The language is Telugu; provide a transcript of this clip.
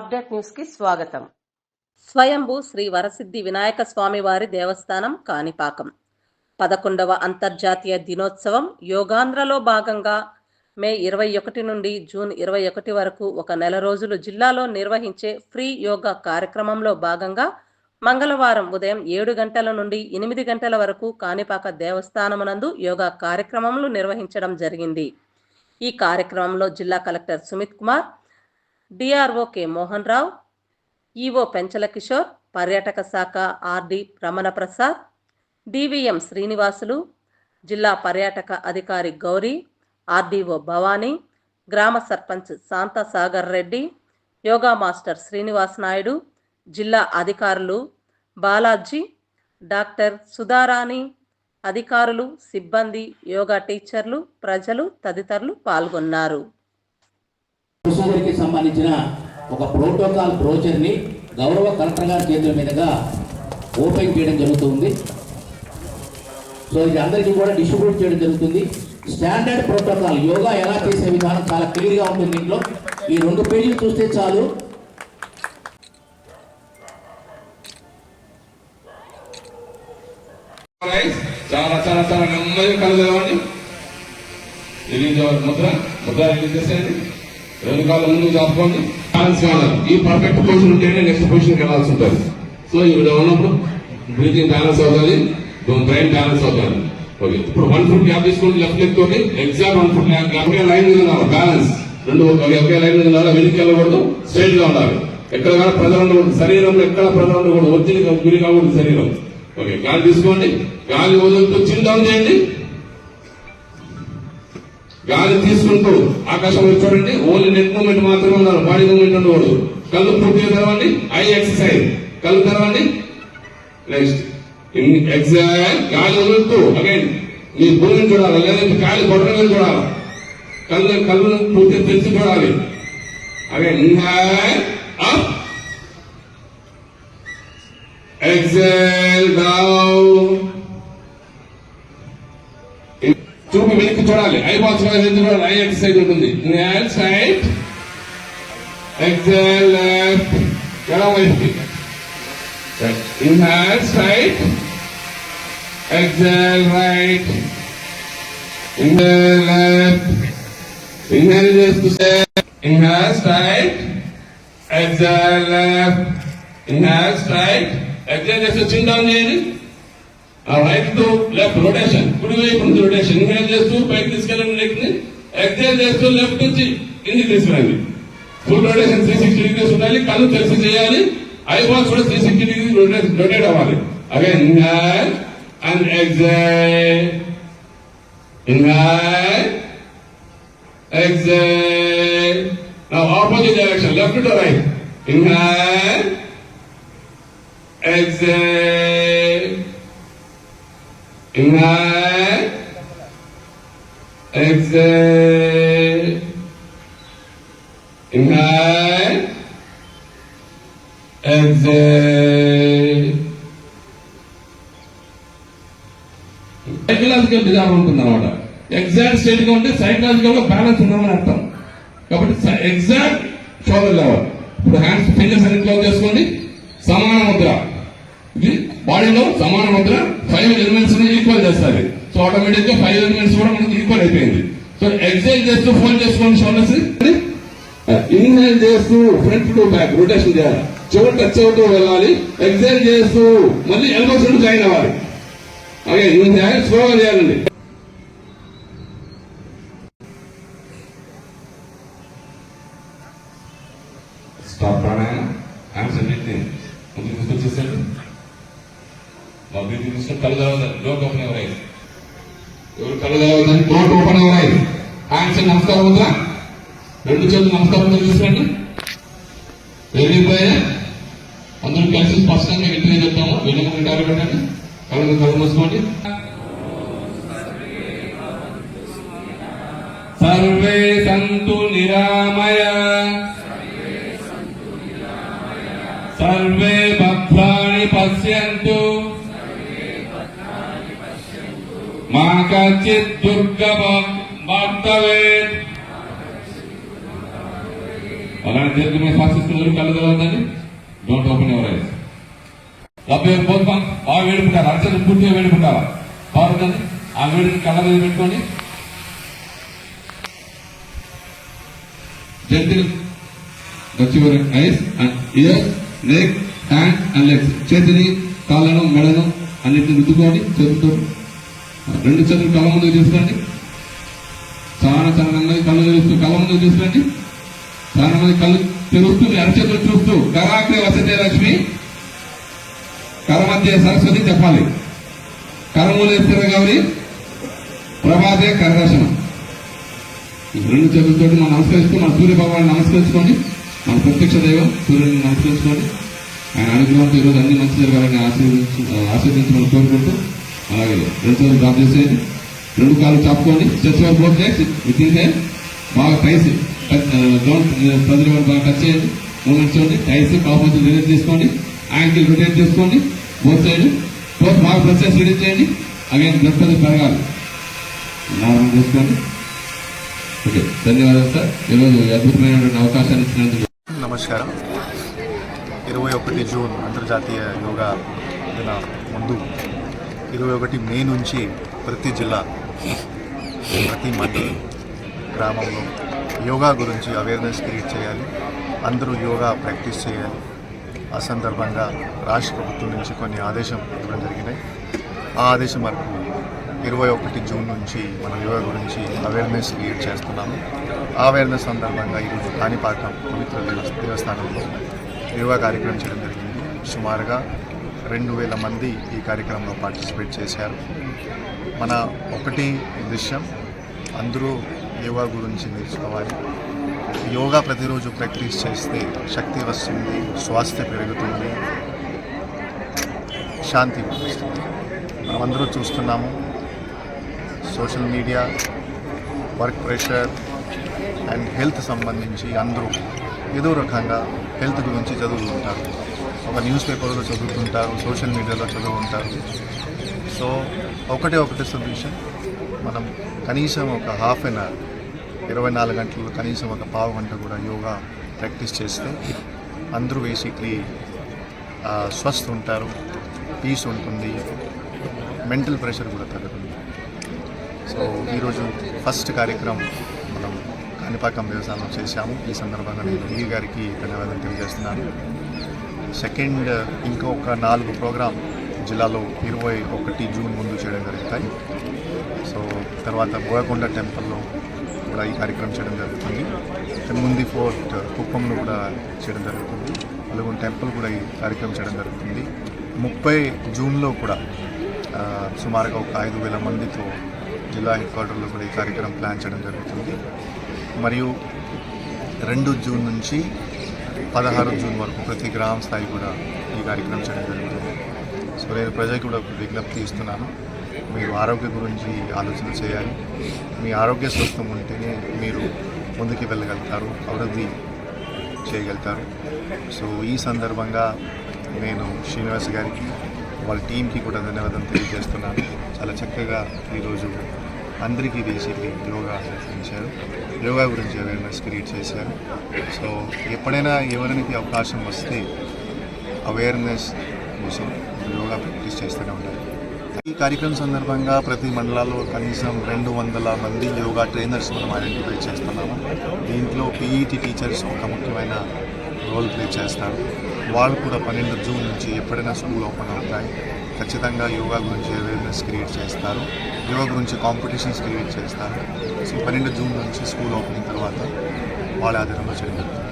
అప్డేట్ న్యూస్కి స్వాగతం. స్వయంభూ శ్రీ వరసిద్ధి వినాయక స్వామివారి దేవస్థానం కాణిపాకం. పదకొండవ అంతర్జాతీయ దినోత్సవం యోగాంధ్రలో భాగంగా మే ఇరవై ఒకటి నుండి జూన్ ఇరవై ఒకటి వరకు ఒక నెల రోజులు జిల్లాలో నిర్వహించే ఫ్రీ యోగా కార్యక్రమంలో భాగంగా మంగళవారం ఉదయం ఏడు గంటల నుండి ఎనిమిది గంటల వరకు కాణిపాక దేవస్థానమునందు యోగా కార్యక్రమములు నిర్వహించడం జరిగింది. ఈ కార్యక్రమంలో జిల్లా collector Sumit Kumar DRO K Mohan Rao EO Penchala Kishore పర్యాటక శాఖ ఆర్డి రమణ ప్రసాద్ డివిఎం శ్రీనివాసులు జిల్లా పర్యాటక అధికారి గౌరీ ఆర్డీఓ భవానీ గ్రామ సర్పంచ్ శాంతసాగర్ రెడ్డి యోగా మాస్టర్ శ్రీనివాస్ నాయుడు జిల్లా అధికారులు బాలాజీ డాక్టర్ సుధారాణి అధికారులు సిబ్బంది యోగా టీచర్లు ప్రజలు తదితరులు పాల్గొన్నారు. ప్రొసీజర్కి సంబంధించిన ఒక ప్రోటోకాల్ బ్రోచర్ని గౌరవ కలెక్టర్ గారి చేతుల మీదుగా ఓపెన్ చేయడం జరుగుతుంది. సో ఇది అందరికీ కూడా డిస్ట్రిబ్యూట్ చేయడం జరుగుతుంది. స్టాండర్డ్ ప్రోటోకాల్ యోగా ఎలా చేసే విధానం చాలా క్లియర్గా ఉంటుంది దీంట్లో. ఈ రెండు పేజీలు చూస్తే చాలు. చాలా చాలా చాలా నెమ్మదిగా కళ్ళు రిలీజ్ అవ్వాలి ముద్ర. ముద్ర రిలీజ్ చేసేయండి. రెండు కాళ్ళు ముందుకు చాపుకోండి బ్యాలెన్స్ కావాలి. ఈ పర్ఫెక్ట్ పొజిషన్ ఉంటేనే నెక్స్ట్ పొజిషన్కి వెళ్ళాల్సి ఉంటుంది. సో ఇక్కడ ఉన్నప్పుడు బ్రీతింగ్ బ్యాలెన్స్ అవుతుంది. బ్రెయిన్ బ్యాలెన్స్ అవుతుంది. ఓకే ఇప్పుడు వన్ ఫుట్ గ్యాప్ తీసుకోండి లెఫ్ట్ లెగ్ తోటి. ఎగ్జాక్ట్ వన్ ఫుట్ గ్యాప్ ఒకే లైన్ మీద ఉండాలి. బ్యాలెన్స్ రెండు ఒకే లైన్ మీద ఉండాలి. వెనక్కి వెళ్ళకూడదు. స్ట్రైట్గా ఉండాలి. ఎక్కడ కూడా ప్రజలు ఉండకూడదు. శరీరంలో ఎక్కడ ప్రజలు ఉండకూడదు. ఒత్తిడి గురి కాకూడదు శరీరం. ఓకే గాలి తీసుకోండి. గాలి వదులుతూ చిన్న డౌన్ చేయండి. గాలి తీసుకుంటూ ఆకాశంలో చూడండి. ఓన్లీ నెట్ మూమెంట్ మాత్రమే ఉన్నారు బాడీ మూమెంట్ ఉండకూడదు. కళ్ళు పూర్తిగా తెరవండి ఐ ఎక్సర్సైజ్ కళ్ళు తెరవండి నెక్స్ట్ ఎగ్జామ్ గాలి వదులుతూ అగైన్ మీ భూమిని చూడాలి. లేదంటే గాలి కొట్టడం చూడాలి. కళ్ళు కళ్ళు పూర్తిగా తెరిచి చూడాలి. అగైన్ అప్ ఎగ్జైల్ డౌన్ చూపు వెనక్కి చూడాలి ఐ బాక్స్ చూడాలి ఐ ఎక్సైజ్ ఉంటుంది. Inhale side exhale left. ఎడమ వైపుకి inhale side exhale right. Inhale left. Inhale చేస్తూ inhale straight exhale left. Inhale straight exhale చేస్తూ చిన్న డౌన్ చేయండి. ఆ రైతుతో లెఫ్ట్ రొటేషన్ కుడి వైపు నుంచి రొటేషన్ ఇన్హేల్ చేస్తూ? పైకి తీసుకెళ్ళండి లెగ్ని. చేస్తూ లెఫ్ట్ నుంచి కిందికి తీసుకురండి. Full rotation three sixty degrees ఉండాలి. కళ్ళు తెలిసి చేయాలి. ఐ బాక్స్ కూడా త్రీ సిక్స్టీ డిగ్రీ రొటేట్ అవ్వాలి. Again inhale and exhale inhale exhale నా opposite direction left to right Inhale. Exhale. Inhale. Exhale. Inhale. Exhale. Psychological disorder ఉంటుంది అనమాట ఎగ్జాక్ట్ స్టేట్గా ఉంటే సైకలాజికల్గా బ్యాలెన్స్ ఉన్నామని అర్థం కాబట్టి ఎగ్జాక్ట్ షోల్డర్ లెవెల్ ఇప్పుడు హ్యాండ్స్ ఫింగర్స్ అన్ని క్లోజ్ చేసుకోండి సమాన ముద్ర ఇది బాడీలో సమాన ముద్ర ఫైవ్ ఎలిమెంట్స్ని ఈక్వల్ చేస్తారు. సో ఆటోమేటిక్గా ఫైవ్ ఎలిమెంట్స్ కూడా మనకి ఈక్వల్ అయిపోయింది. సో ఎగ్జైల్ చేస్తూ ఫోల్డ్ చేసుకోండి షోల్డర్స్ ఇన్హేల్ చేస్తూ ఫ్రంట్ టు బ్యాక్ రొటేషన్ చేయాలి. చివరి టచ్ అవుతూ వెళ్ళాలి. ఎగ్జైల్ చేస్తూ మళ్ళీ ఎల్బోస్ నుండి జాయిన్ అవ్వాలి. అలాగే ఇన్హేల్ స్లోగా చేయాలండి. స్టాప్ ప్రాణాయామ హ్యాండ్స్ అన్నింటినీ ముందుకు తీసుకొచ్చేసాడు మా బిడ్డ తీసుకుని కళ్ళు తెలవదండి ఓపెన్ ఎవరైంది ఎవరు కళ్ళు తెలవదండి ఓపెన్ ఎవరైంది హ్యాండ్స్ నమస్కారం ఉందా? రెండు చేతులు నమస్కారం తెలుసుకోండి వెళ్ళిపోయా అందరూ కలిసి స్పష్టంగా ఇంటినే చెప్తాము? వెళ్ళమని కాలు పెట్టండి. కళ్ళు కళ్ళు మూసుకోండి. సర్వే సంతు నిరామయ. సర్వే భద్రాణి పశ్యంతు. మా కచిత్ దుర్గమ భర్తవే అలాంటి డోంట్ ఓపెన్ ఎవర్ ఐస్ డెబ్బై ఏడు బాగా వేడుకుంటారు అర్చన పూర్తిగా వేడుకుంటారా బాగుంటుంది ఆ వేడిని కళ్ళ పెట్టుకొని చేతిని కాళ్ళను మెడను అన్నింటిని రుద్దుకొని చేతులతో రెండు చేతులు కళ్ళ ముందుకు తీసుకురండి. చాలా చాలా మంది కళ్ళు తెరుస్తూ కళ్ళ ముందుకు తీసుకురండి. చాలా మంది కళ్ళు తెరుస్తూ అరచేతులు చూస్తూ కరాగ్రే వసతే లక్ష్మి. కర మధ్య సరస్వతి చెప్పాలి. కరమూల ఎత్తిన గౌరి. ప్రభాతే కరదర్శనం రెండు చేతులతో మనం నమస్కరిస్తూ మన సూర్య భగవాన్ని నమస్కరించుకోండి. మన ప్రత్యక్ష దైవం సూర్యుని నమస్కరించుకోండి. ఆయన అనుగ్రహంతో ఈరోజు అన్ని మంచి జరగాలని ఆశీర్వదించు ఆశీర్వదించమని కోరుకుంటూ అలాగే రెండు డ్రాప్ చేసేయండి రెండు కాళ్ళు చాపుకోండి చెస్ట్ వరకు బ్లోక్ చేసి విత్ ఇన్ హ్యాండ్ బాగా టైస్ డోంట్ ప్రజలు బాగా టచ్ చేయండి. మూమెంట్స్ చూడండి. టైస్ కాపోతే రిలీజ్ చేసుకోండి. యాంకిల్ రొటేట్ చేసుకోండి. బోత్ సైడ్ బోత్ బాగా ప్రెస్ చేసి రిలీజ్ చేయండి. అగైన్ బ్లడ్ ప్రెషర్ పెరగాలి. నార్మల్ చేసుకోండి. ఓకే ధన్యవాదాలు సార్ ఈరోజు ఈ అద్భుతమైనటువంటి అవకాశాన్ని ఇచ్చినందుకు. నమస్కారం. ఇరవై ఒకటి జూన్ అంతర్జాతీయ యోగా దిన ముందు ఇరవై ఒకటి మే నుంచి ప్రతి జిల్లా ప్రతి మండలం గ్రామంలో యోగా గురించి అవేర్నెస్ క్రియేట్ చేయాలి. అందరూ యోగా ప్రాక్టీస్ చేయాలి. ఆ సందర్భంగా రాష్ట్ర ప్రభుత్వం నుంచి కొన్ని ఆదేశం ఇవ్వడం జరిగినాయి ఆ ఆదేశం వరకు ఇరవై ఒకటి జూన్ నుంచి మనం యోగా గురించి అవేర్నెస్ క్రియేట్ చేస్తున్నాము. ఆ అవేర్నెస్ సందర్భంగా ఈరోజు కాణిపాకం పవిత్ర దేవస్థానంలో యోగా కార్యక్రమం చేయడం జరిగింది. సుమారుగా రెండు వేల మంది ఈ కార్యక్రమంలో పార్టిసిపేట్ చేశారు. మన ఒకటి ఉద్దేశం అందరూ యోగా గురించి నేర్చుకోవాలి. యోగా ప్రతిరోజు ప్రాక్టీస్ చేస్తే శక్తి వస్తుంది స్వాస్థ్య పెరుగుతుంది శాంతి వస్తుంది. మనమందరూ చూస్తున్నాము. Social media work pressure and health సంబంధించి అందరూ ఏదో రకంగా హెల్త్ గురించి చదువుతుంటారు. ఒక న్యూస్ పేపర్లో చదువుతుంటారు సోషల్ మీడియాలో చదువుకుంటారు. సో ఒకటే ఒకటే సొల్యూషన్. మనం కనీసం ఒక హాఫ్ అన్ అవర్ ఇరవై నాలుగు గంటలు కనీసం ఒక పావు గంట కూడా యోగా ప్రాక్టీస్ చేస్తే అందరూ బేసిక్లీ స్వస్థ ఉంటారు పీస్ ఉంటుంది మెంటల్ ప్రెషర్ కూడా తగ్గుతుంది. సో ఈరోజు ఫస్ట్ కార్యక్రమం మనం కాణిపాకం వ్యవసాయం చేశాము. ఈ సందర్భంగా నేను ఈ గారికి ధన్యవాదాలు తెలియజేస్తున్నాను. సెకండ్ ఇంకొక నాలుగు ప్రోగ్రామ్ జిల్లాలో ఇరవై ఒకటి జూన్ ముందు చేయడం జరుగుతాయి. సో తర్వాత బోయకొండ టెంపుల్లో కూడా ఈ కార్యక్రమం చేయడం జరుగుతుంది. ముందు ఫోర్ట్ కుప్పంలో కూడా చేయడం జరుగుతుంది. అలాగే టెంపుల్ కూడా ఈ కార్యక్రమం చేయడం జరుగుతుంది. ముప్పై జూన్లో కూడా సుమారుగా ఒక ఐదు వేల మందితో జిల్లా హెడ్ క్వార్టర్లో కూడా ఈ కార్యక్రమం ప్లాన్ చేయడం జరుగుతుంది. మరియు రెండు జూన్ నుంచి పదహారు జూన్ వరకు ప్రతి గ్రామ స్థాయి కూడా ఈ కార్యక్రమం చేయడం జరుగుతుంది. సో నేను ప్రజలకు కూడా ఒక విజ్ఞప్తి ఇస్తున్నాను. మీరు ఆరోగ్య గురించి ఆలోచన చేయాలి. మీ ఆరోగ్య స్వస్థం ఉంటేనే మీరు ముందుకు వెళ్ళగలుగుతారు అభివృద్ధి చేయగలుగుతారు. సో ఈ సందర్భంగా నేను శ్రీనివాస్ గారికి వాళ్ళ టీంకి కూడా ధన్యవాదాలు తెలియజేస్తున్నాను. చాలా చక్కగా ఈరోజు అందరికీ బేసిక్లీ యోగా చేశారు యోగా గురించి అవేర్నెస్ క్రియేట్ చేశారు. సో ఎప్పుడైనా ఎవరికి అవకాశం వస్తే అవేర్నెస్ కోసం యోగా ప్రాక్టీస్ చేస్తూనే ఉంటారు ఈ కార్యక్రమం సందర్భంగా ప్రతి మండలాల్లో కనీసం రెండు వందల మంది యోగా ట్రైనర్స్ మనం ఐడెంటిఫై చేస్తున్నాము. దీంట్లో పీఈటీ టీచర్స్ ఒక ముఖ్యమైన రోల్ ప్లే చేస్తారు. వాళ్ళు కూడా పన్నెండు జూన్ నుంచి ఎప్పుడైనా స్కూల్ ఓపెన్ అవుతాయి. ఖచ్చితంగా యోగా గురించి అవేర్నెస్ క్రియేట్ చేస్తారు. యోగా గురించి కాంపిటీషన్స్ క్రియేట్ చేస్తారు. సో పన్నెండు జూన్ నుంచి స్కూల్ ఓపెనింగ్ తర్వాత వాళ్ళ ఆధారంలో చేయగలుగుతారు